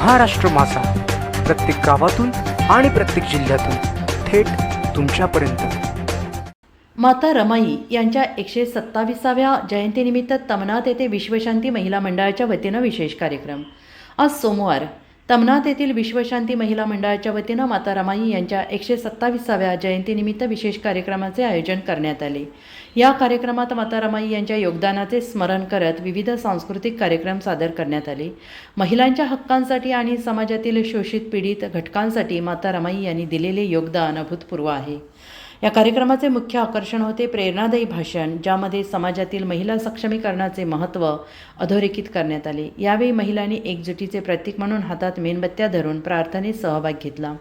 महाराष्ट्र मासा प्रत्येक गावातून आणि प्रत्येक जिल्ह्यातून थेट तुमच्यापर्यंत. माता रमाई यांच्या एकशे सत्तावीसाव्या जयंतीनिमित्त तमनात येथे विश्वशांती महिला मंडळाच्या वतीनं विशेष कार्यक्रम. आज सोमवार तमनात येथील विश्वशांती महिला मंडळाच्या वतीनं माता रमाई यांच्या एकशे सत्तावीसाव्या जयंतीनिमित्त विशेष कार्यक्रमाचे आयोजन करण्यात आले. या कार्यक्रमात माता रमाई यांच्या योगदानाचे स्मरण करत विविध सांस्कृतिक कार्यक्रम सादर करण्यात आले. महिलांच्या हक्कांसाठी आणि समाजातील शोषित पीडित घटकांसाठी माता रमाई यांनी दिलेले योगदान अभूतपूर्व आहे. या कार्यक्रमाचे मुख्य आकर्षण होते प्रेरणादायी भाषण ज्यामध्ये समाजातील महिला सक्षमीकरणाचे महत्त्व अधोरेखित करण्यात आले. यावेळी महिलांनी एकजुटीचे प्रतीक म्हणून हातात मेणबत्त्या धरून प्रार्थनेत सहभाग घेतला.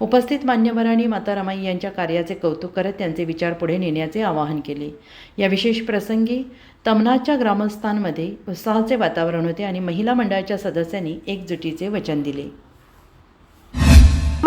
उपस्थित मान्यवरांनी माता रमाई यांच्या कार्याचे कौतुक करत त्यांचे विचार पुढे नेण्याचे आवाहन केले. या विशेष प्रसंगी तमनाच्या ग्रामस्थांमध्ये उत्साहाचे वातावरण होते आणि महिला मंडळाच्या सदस्यांनी एकजुटीचे वचन दिले.